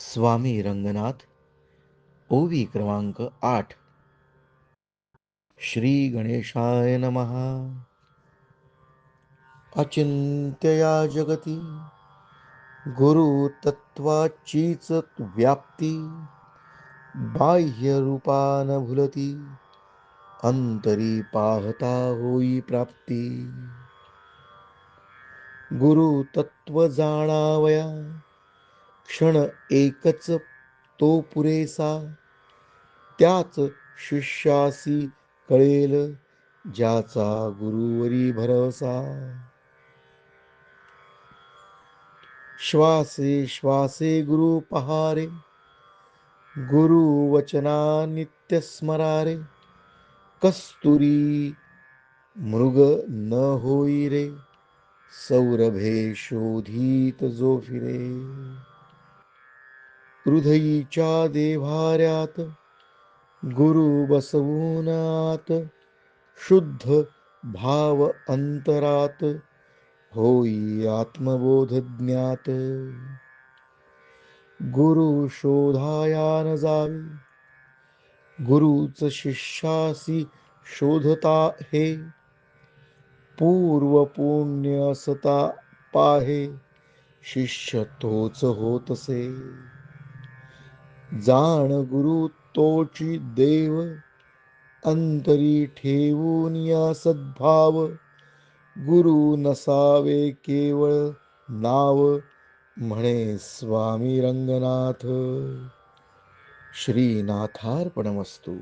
स्वामी रंगनाथ ओवी क्रमांक आठ. श्री गणेशाय नमहा अचिंत्यया जगती गुरुतत्वाचीच व्याप्ती बाह्य न भुलती अंतरी पाहता होई प्राप्ती. गुरु तत्व जाणावया क्षण एकच तो पुरेसा. त्याच शिष्यासी कळेल ज्याचा गुरुवरी भरवसा. श्वासे श्वासे गुरु पहारे गुरु वचना नित्य स्मरारे कस्तुरी मृग न होई रे सौरभे शोधित जो फिरे हृदयीच्या देव्हाऱ्यात गुरु बसवूनात शुद्ध भाव अंतरात होई आत्मबोध ज्ञात. गुरु शोधायान जावे गुरुच शिष्यासी शोधता हे पूर्व पुण्य असता पाहे शिष्य तोच होतसे. जाण गुरु तोची देव अंतरी ठेवून या सद्भाव. गुरु नसावे केवळ नाव म्हणे स्वामी रंगनाथ. श्रीनाथार्पणमस्तू.